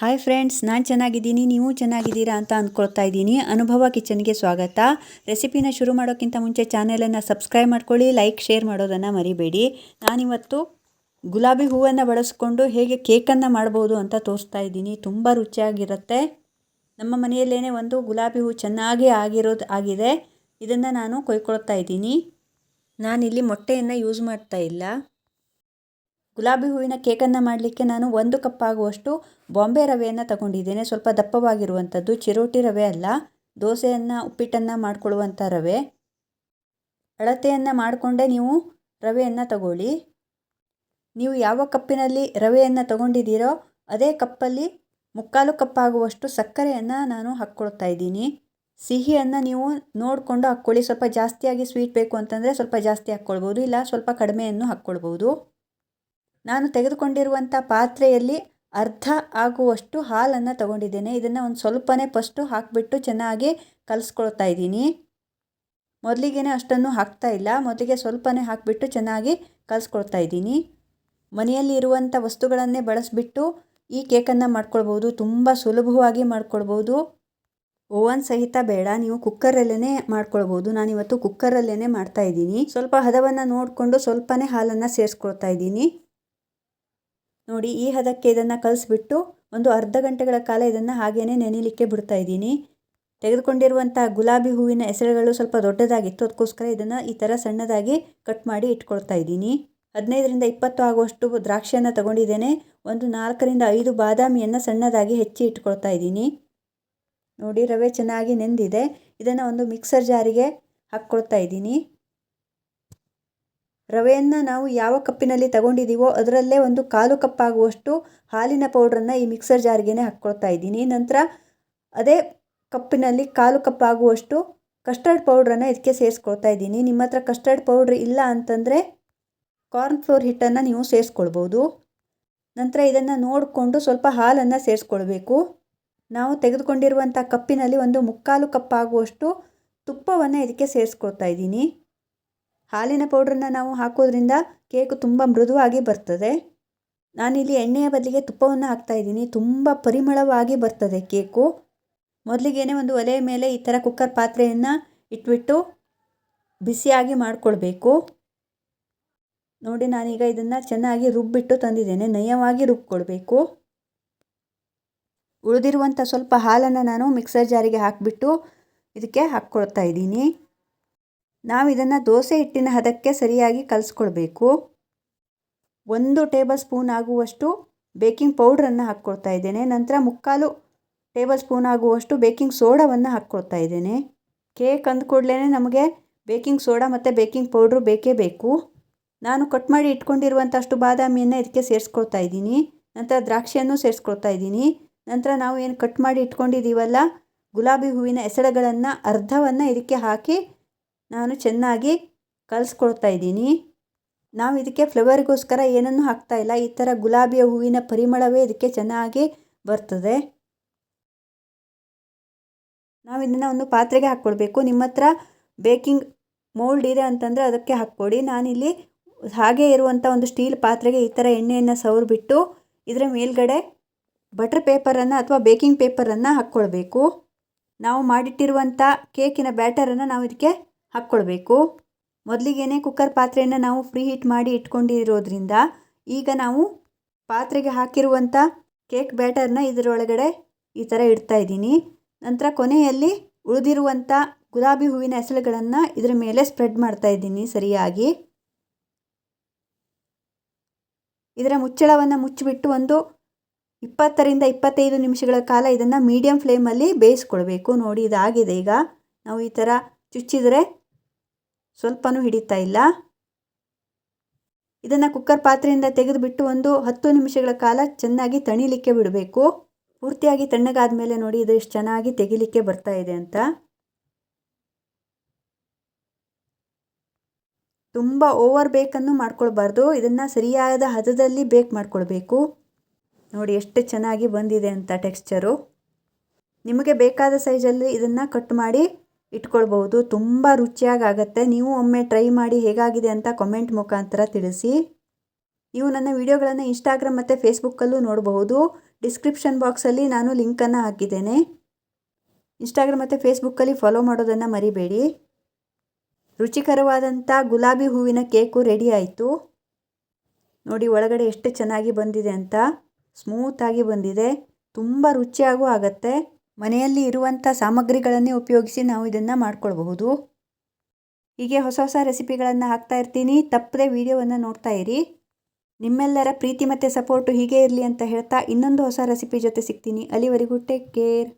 Hi friends ನಾನು ಚೆನ್ನಾಗಿದ್ದೀನಿ, ನೀವು ಚೆನ್ನಾಗಿದ್ದೀರಾ ಅಂತ ಅಂದ್ಕೊಳ್ತಾ ಇದ್ದೀನಿ. ಅನುಭವ ಕಿಚನ್ಗೆ ಸ್ವಾಗತ. ರೆಸಿಪಿನ ಶುರು ಮಾಡೋಕ್ಕಿಂತ ಮುಂಚೆ ಚಾನೆಲನ್ನು ಸಬ್ಸ್ಕ್ರೈಬ್ ಮಾಡ್ಕೊಳ್ಳಿ, ಲೈಕ್, ಶೇರ್ ಮಾಡೋದನ್ನು ಮರಿಬೇಡಿ. ನಾನಿವತ್ತು ಗುಲಾಬಿ ಹೂವನ್ನು ಬಳಸ್ಕೊಂಡು ಹೇಗೆ ಕೇಕನ್ನು ಮಾಡ್ಬೋದು ಅಂತ ತೋರಿಸ್ತಾ ಇದ್ದೀನಿ. ತುಂಬ ರುಚಿಯಾಗಿರುತ್ತೆ. ನಮ್ಮ ಮನೆಯಲ್ಲೇ ಒಂದು ಗುಲಾಬಿ ಹೂ ಚೆನ್ನಾಗಿ ಆಗಿರೋದು, ಆಗಿದೆ. ಇದನ್ನು ನಾನು ಕೊಯ್ಕೊಳ್ತಾ ಇದ್ದೀನಿ. ನಾನಿಲ್ಲಿ ಮೊಟ್ಟೆಯನ್ನು ಯೂಸ್ ಮಾಡ್ತಾ ಇಲ್ಲ. ಗುಲಾಬಿ ಹೂವಿನ ಕೇಕನ್ನು ಮಾಡಲಿಕ್ಕೆ ನಾನು ಒಂದು ಕಪ್ ಆಗುವಷ್ಟು ಬಾಂಬೆ ರವೆಯನ್ನು ತಗೊಂಡಿದ್ದೇನೆ. ಸ್ವಲ್ಪ ದಪ್ಪವಾಗಿರುವಂಥದ್ದು, ಚಿರೋಟಿ ರವೆ ಅಲ್ಲ, ದೋಸೆಯನ್ನು, ಉಪ್ಪಿಟ್ಟನ್ನು ಮಾಡಿಕೊಳ್ಳುವಂಥ ರವೆ. ಅಳತೆಯನ್ನು ಮಾಡಿಕೊಂಡೇ ನೀವು ರವೆಯನ್ನು ತಗೊಳ್ಳಿ. ನೀವು ಯಾವ ಕಪ್ಪಿನಲ್ಲಿ ರವೆಯನ್ನು ತಗೊಂಡಿದ್ದೀರೋ ಅದೇ ಕಪ್ಪಲ್ಲಿ ಮುಕ್ಕಾಲು ಕಪ್ಪಾಗುವಷ್ಟು ಸಕ್ಕರೆಯನ್ನು ನಾನು ಹಾಕ್ಕೊಳ್ತಾ ಇದ್ದೀನಿ. ಸಿಹಿಯನ್ನು ನೀವು ನೋಡಿಕೊಂಡು ಹಾಕ್ಕೊಳ್ಳಿ. ಸ್ವಲ್ಪ ಜಾಸ್ತಿಯಾಗಿ ಸ್ವೀಟ್ ಬೇಕು ಅಂತಂದರೆ ಸ್ವಲ್ಪ ಜಾಸ್ತಿ ಹಾಕ್ಕೊಳ್ಬೋದು, ಇಲ್ಲ ಸ್ವಲ್ಪ ಕಡಿಮೆಯನ್ನು ಹಾಕ್ಕೊಳ್ಬೋದು. ನಾನು ತೆಗೆದುಕೊಂಡಿರುವಂಥ ಪಾತ್ರೆಯಲ್ಲಿ ಅರ್ಧ ಆಗುವಷ್ಟು ಹಾಲನ್ನು ತಗೊಂಡಿದ್ದೇನೆ. ಇದನ್ನು ಒಂದು ಸ್ವಲ್ಪನೇ ಫಸ್ಟು ಹಾಕಿಬಿಟ್ಟು ಚೆನ್ನಾಗಿ ಕಲಿಸ್ಕೊಳ್ತಾ ಇದ್ದೀನಿ. ಮೊದಲಿಗೆ ಅಷ್ಟನ್ನು ಹಾಕ್ತಾ ಇಲ್ಲ. ಮೊದಲಿಗೆ ಸ್ವಲ್ಪನೇ ಹಾಕಿಬಿಟ್ಟು ಚೆನ್ನಾಗಿ ಕಲಿಸ್ಕೊಳ್ತಾ ಇದ್ದೀನಿ. ಮನೆಯಲ್ಲಿ ಇರುವಂಥ ವಸ್ತುಗಳನ್ನೇ ಬಳಸಿಬಿಟ್ಟು ಈ ಕೇಕನ್ನು ಮಾಡ್ಕೊಳ್ಬೋದು. ತುಂಬ ಸುಲಭವಾಗಿ ಮಾಡ್ಕೊಳ್ಬೋದು. ಓವನ್ ಸಹಿತ ಬೇಡ. ನೀವು ಕುಕ್ಕರಲ್ಲೇ ಮಾಡ್ಕೊಳ್ಬೋದು. ನಾನಿವತ್ತು ಕುಕ್ಕರಲ್ಲೇ ಮಾಡ್ತಾ ಇದ್ದೀನಿ. ಸ್ವಲ್ಪ ಹದವನ್ನು ನೋಡಿಕೊಂಡು ಸ್ವಲ್ಪನೇ ಹಾಲನ್ನು ಸೇರಿಸ್ಕೊಳ್ತಾ ಇದ್ದೀನಿ. ನೋಡಿ, ಈ ಹದಕ್ಕೆ ಇದನ್ನು ಕಲಿಸ್ಬಿಟ್ಟು ಒಂದು ಅರ್ಧ ಗಂಟೆಗಳ ಕಾಲ ಇದನ್ನು ಹಾಗೇ ನೆನೆಯಲಿಕ್ಕೆ ಬಿಡ್ತಾ ಇದ್ದೀನಿ. ತೆಗೆದುಕೊಂಡಿರುವಂಥ ಗುಲಾಬಿ ಹೂವಿನ ಹೆಸರುಗಳು ಸ್ವಲ್ಪ ದೊಡ್ಡದಾಗಿತ್ತು, ಅದಕ್ಕೋಸ್ಕರ ಇದನ್ನು ಈ ಥರ ಸಣ್ಣದಾಗಿ ಕಟ್ ಮಾಡಿ ಇಟ್ಕೊಳ್ತಾ ಇದ್ದೀನಿ. ಹದಿನೈದರಿಂದ ಇಪ್ಪತ್ತು ಆಗುವಷ್ಟು ದ್ರಾಕ್ಷಿಯನ್ನು ತಗೊಂಡಿದ್ದೇನೆ. ಒಂದು ನಾಲ್ಕರಿಂದ ಐದು ಬಾದಾಮಿಯನ್ನು ಸಣ್ಣದಾಗಿ ಹೆಚ್ಚಿ ಇಟ್ಕೊಳ್ತಾ ಇದ್ದೀನಿ. ನೋಡಿ, ರವೆ ಚೆನ್ನಾಗಿ ನೆಂದಿದೆ. ಇದನ್ನು ಒಂದು ಮಿಕ್ಸರ್ ಜಾರಿಗೆ ಹಾಕ್ಕೊಳ್ತಾ ಇದ್ದೀನಿ. ರವೆಯನ್ನು ನಾವು ಯಾವ ಕಪ್ಪಿನಲ್ಲಿ ತಗೊಂಡಿದ್ದೀವೋ ಅದರಲ್ಲೇ ಒಂದು ಕಾಲು ಕಪ್ಪಾಗುವಷ್ಟು ಹಾಲಿನ ಪೌಡ್ರನ್ನು ಈ ಮಿಕ್ಸರ್ ಜಾರ್ಗೆ ಹಾಕ್ಕೊಳ್ತಾ ಇದ್ದೀನಿ. ನಂತರ ಅದೇ ಕಪ್ಪಿನಲ್ಲಿ ಕಾಲು ಕಪ್ಪಾಗುವಷ್ಟು ಕಸ್ಟರ್ಡ್ ಪೌಡ್ರನ್ನು ಇದಕ್ಕೆ ಸೇರಿಸ್ಕೊಳ್ತಾ ಇದ್ದೀನಿ. ನಿಮ್ಮ ಹತ್ರ ಕಸ್ಟರ್ಡ್ ಪೌಡ್ರ್ ಇಲ್ಲ ಅಂತಂದರೆ ಕಾರ್ನ್ ಫ್ಲೋರ್ ಹಿಟ್ಟನ್ನು ನೀವು ಸೇರಿಸ್ಕೊಳ್ಬೋದು. ನಂತರ ಇದನ್ನು ನೋಡಿಕೊಂಡು ಸ್ವಲ್ಪ ಹಾಲನ್ನು ಸೇರಿಸ್ಕೊಳ್ಬೇಕು. ನಾವು ತೆಗೆದುಕೊಂಡಿರುವಂಥ ಕಪ್ಪಿನಲ್ಲಿ ಒಂದು ಮುಕ್ಕಾಲು ಕಪ್ಪಾಗುವಷ್ಟು ತುಪ್ಪವನ್ನು ಇದಕ್ಕೆ ಸೇರಿಸ್ಕೊಳ್ತಾ ಇದ್ದೀನಿ. ಹಾಲಿನ ಪೌಡ್ರನ್ನ ನಾವು ಹಾಕೋದ್ರಿಂದ ಕೇಕು ತುಂಬ ಮೃದುವಾಗಿ ಬರ್ತದೆ. ನಾನಿಲ್ಲಿ ಎಣ್ಣೆಯ ಬದಲಿಗೆ ತುಪ್ಪವನ್ನು ಹಾಕ್ತಾಯಿದ್ದೀನಿ ತುಂಬ ಪರಿಮಳವಾಗಿ ಬರ್ತದೆ ಕೇಕು. ಮೊದಲಿಗೇನೆ ಒಂದು ಒಲೆಯ ಮೇಲೆ ಈ ಥರ ಕುಕ್ಕರ್ ಪಾತ್ರೆಯನ್ನು ಇಟ್ಬಿಟ್ಟು ಬಿಸಿಯಾಗಿ ಮಾಡಿಕೊಳ್ಬೇಕು. ನೋಡಿ, ನಾನೀಗ ಇದನ್ನು ಚೆನ್ನಾಗಿ ರುಬ್ಬಿಟ್ಟು ತಂದಿದ್ದೇನೆ. ನಯವಾಗಿ ರುಬ್ಕೊಳ್ಬೇಕು. ಉಳಿದಿರುವಂಥ ಸ್ವಲ್ಪ ಹಾಲನ್ನು ನಾನು ಮಿಕ್ಸರ್ ಜಾರಿಗೆ ಹಾಕಿಬಿಟ್ಟು ಇದಕ್ಕೆ ಹಾಕ್ಕೊಳ್ತಾ ಇದ್ದೀನಿ. ನಾವು ಇದನ್ನು ದೋಸೆ ಹಿಟ್ಟಿನ ಹದಕ್ಕೆ ಸರಿಯಾಗಿ ಕಲಿಸ್ಕೊಳ್ಬೇಕು. ಒಂದು ಟೇಬಲ್ ಸ್ಪೂನ್ ಆಗುವಷ್ಟು ಬೇಕಿಂಗ್ ಪೌಡ್ರನ್ನು ಹಾಕ್ಕೊಳ್ತಾ ಇದ್ದೇನೆ. ನಂತರ ಮುಕ್ಕಾಲು ಟೇಬಲ್ ಸ್ಪೂನ್ ಆಗುವಷ್ಟು ಬೇಕಿಂಗ್ ಸೋಡಾವನ್ನು ಹಾಕ್ಕೊಳ್ತಾ ಇದ್ದೇನೆ. ಕೇಕ್ ಅಂದ ಕೂಡಲೇ ನಮಗೆ ಬೇಕಿಂಗ್ ಸೋಡಾ ಮತ್ತು ಬೇಕಿಂಗ್ ಪೌಡ್ರು ಬೇಕೇ ಬೇಕು. ನಾನು ಕಟ್ ಮಾಡಿ ಇಟ್ಕೊಂಡಿರುವಂಥಷ್ಟು ಬಾದಾಮಿಯನ್ನು ಇದಕ್ಕೆ ಸೇರಿಸ್ಕೊಳ್ತಾ ಇದ್ದೀನಿ. ನಂತರ ದ್ರಾಕ್ಷಿಯನ್ನು ಸೇರಿಸ್ಕೊಳ್ತಾ ಇದ್ದೀನಿ. ನಂತರ ನಾವು ಏನು ಕಟ್ ಮಾಡಿ ಇಟ್ಕೊಂಡಿದ್ದೀವಲ್ಲ, ಗುಲಾಬಿ ಹೂವಿನ ಎಸಳುಗಳನ್ನು ಅರ್ಧವನ್ನು ಇದಕ್ಕೆ ಹಾಕಿ ನಾನು ಚೆನ್ನಾಗಿ ಕಲಿಸ್ಕೊಳ್ತಾ ಇದ್ದೀನಿ. ನಾವು ಇದಕ್ಕೆ ಫ್ಲೇವರಿಗೋಸ್ಕರ ಏನನ್ನೂ ಹಾಕ್ತಾ ಇಲ್ಲ. ಈ ಥರ ಗುಲಾಬಿಯ ಹೂವಿನ ಪರಿಮಳವೇ ಇದಕ್ಕೆ ಚೆನ್ನಾಗಿ ಬರ್ತದೆ. ನಾವು ಇದನ್ನು ಒಂದು ಪಾತ್ರೆಗೆ ಹಾಕ್ಕೊಳ್ಬೇಕು. ನಿಮ್ಮ ಹತ್ರ ಬೇಕಿಂಗ್ ಮೋಲ್ಡ್ ಇದೆ ಅಂತಂದರೆ ಅದಕ್ಕೆ ಹಾಕ್ಕೊಡಿ. ನಾನಿಲ್ಲಿ ಹಾಗೆ ಇರುವಂಥ ಒಂದು ಸ್ಟೀಲ್ ಪಾತ್ರೆಗೆ ಈ ಥರ ಎಣ್ಣೆಯನ್ನು ಸವರ್ಬಿಟ್ಟು ಇದರ ಮೇಲ್ಗಡೆ ಬಟರ್ ಪೇಪರನ್ನು ಅಥವಾ ಬೇಕಿಂಗ್ ಪೇಪರನ್ನು ಹಾಕ್ಕೊಳ್ಬೇಕು. ನಾವು ಮಾಡಿಟ್ಟಿರುವಂಥ ಕೇಕಿನ ಬ್ಯಾಟರನ್ನು ನಾವು ಇದಕ್ಕೆ ಹಾಕ್ಕೊಳ್ಬೇಕು ಮೊದಲಿಗೇನೆ ಕುಕ್ಕರ್ ಪಾತ್ರೆಯನ್ನು ನಾವು ಫ್ರೀ ಹೀಟ್ ಮಾಡಿ ಇಟ್ಕೊಂಡಿರೋದ್ರಿಂದ ಈಗ ನಾವು ಪಾತ್ರೆಗೆ ಹಾಕಿರುವಂಥ ಕೇಕ್ ಬ್ಯಾಟರ್ನ ಇದರೊಳಗಡೆ ಈ ಥರ ಇಡ್ತಾ ಇದ್ದೀನಿ. ನಂತರ ಕೊನೆಯಲ್ಲಿ ಉಳಿದಿರುವಂಥ ಗುಲಾಬಿ ಹೂವಿನ ಹೆಸರುಗಳನ್ನು ಇದರ ಮೇಲೆ ಸ್ಪ್ರೆಡ್ ಮಾಡ್ತಾ ಇದ್ದೀನಿ ಸರಿಯಾಗಿ. ಇದರ ಮುಚ್ಚಳವನ್ನು ಮುಚ್ಚಿಬಿಟ್ಟು ಒಂದು ಇಪ್ಪತ್ತರಿಂದ ಇಪ್ಪತ್ತೈದು ನಿಮಿಷಗಳ ಕಾಲ ಇದನ್ನು ಮೀಡಿಯಂ ಫ್ಲೇಮಲ್ಲಿ ಬೇಯಿಸ್ಕೊಳ್ಬೇಕು ನೋಡಿ ಇದಾಗಿದೆ ಈಗ. ನಾವು ಈ ಥರ ಚುಚ್ಚಿದರೆ ಸ್ವಲ್ಪನೂ ಹಿಡಿತಾ ಇಲ್ಲ. ಇದನ್ನು ಕುಕ್ಕರ್ ಪಾತ್ರೆಯಿಂದ ತೆಗೆದುಬಿಟ್ಟು ಒಂದು ಹತ್ತು ನಿಮಿಷಗಳ ಕಾಲ ಚೆನ್ನಾಗಿ ತಣಿಲಿಕ್ಕೆ ಬಿಡಬೇಕು. ಪೂರ್ತಿಯಾಗಿ ತಣ್ಣಗಾದ ಮೇಲೆ ನೋಡಿ ಇದು ಎಷ್ಟು ಚೆನ್ನಾಗಿ ತೆಗಿಲಿಕ್ಕೆ ಬರ್ತಾ ಇದೆ ಅಂತ. ತುಂಬ ಓವರ್ ಬೇಕನ್ನು ಮಾಡ್ಕೊಳ್ಬಾರ್ದು. ಇದನ್ನು ಸರಿಯಾದ ಹದದಲ್ಲಿ ಬೇಕ್ ಮಾಡ್ಕೊಳ್ಬೇಕು. ನೋಡಿ ಎಷ್ಟು ಚೆನ್ನಾಗಿ ಬಂದಿದೆ ಅಂತ ಟೆಕ್ಸ್ಚರು. ನಿಮಗೆ ಬೇಕಾದ ಸೈಜಲ್ಲಿ ಇದನ್ನು ಕಟ್ ಮಾಡಿ ಇಟ್ಕೊಳ್ಬೋದು ತುಂಬ ರುಚಿಯಾಗತ್ತೆ ನೀವು ಒಮ್ಮೆ ಟ್ರೈ ಮಾಡಿ ಹೇಗಾಗಿದೆ ಅಂತ ಕಮೆಂಟ್ ಮುಖಾಂತರ ತಿಳಿಸಿ. ನೀವು ನನ್ನ ವಿಡಿಯೋಗಳನ್ನು ಇನ್ಸ್ಟಾಗ್ರಾಮ್ ಮತ್ತು ಫೇಸ್ಬುಕ್ಕಲ್ಲೂ ನೋಡಬಹುದು. ಡಿಸ್ಕ್ರಿಪ್ಷನ್ ಬಾಕ್ಸಲ್ಲಿ ನಾನು ಲಿಂಕನ್ನು ಹಾಕಿದ್ದೇನೆ. ಇನ್ಸ್ಟಾಗ್ರಾಮ್ ಮತ್ತು ಫೇಸ್ಬುಕ್ಕಲ್ಲಿ ಫಾಲೋ ಮಾಡೋದನ್ನು ಮರಿಬೇಡಿ. ರುಚಿಕರವಾದಂಥ ಗುಲಾಬಿ ಹೂವಿನ ಕೇಕು ರೆಡಿ ಆಯಿತು. ನೋಡಿ ಒಳಗಡೆ ಎಷ್ಟು ಚೆನ್ನಾಗಿ ಬಂದಿದೆ ಅಂತ. ಸ್ಮೂತಾಗಿ ಬಂದಿದೆ. ತುಂಬ ರುಚಿಯಾಗೂ ಆಗುತ್ತೆ. ಮನೆಯಲ್ಲಿ ಇರುವಂಥ ಸಾಮಗ್ರಿಗಳನ್ನೇ ಉಪಯೋಗಿಸಿ ನಾವು ಇದನ್ನು ಮಾಡ್ಕೊಳ್ಬಹುದು. ಹೀಗೆ ಹೊಸ ಹೊಸ ರೆಸಿಪಿಗಳನ್ನು ಹಾಕ್ತಾ ಇರ್ತೀನಿ. ತಪ್ಪದೆ ವಿಡಿಯೋವನ್ನು ನೋಡ್ತಾ ಇರಿ. ನಿಮ್ಮೆಲ್ಲರ ಪ್ರೀತಿ ಮತ್ತು ಸಪೋರ್ಟು ಹೀಗೆ ಇರಲಿ ಅಂತ ಹೇಳ್ತಾ ಇನ್ನೊಂದು ಹೊಸ ರೆಸಿಪಿ ಜೊತೆ ಸಿಗ್ತೀನಿ. ಅಲ್ಲಿವರೆಗೂ ಟೇಕ್ ಕೇರ್.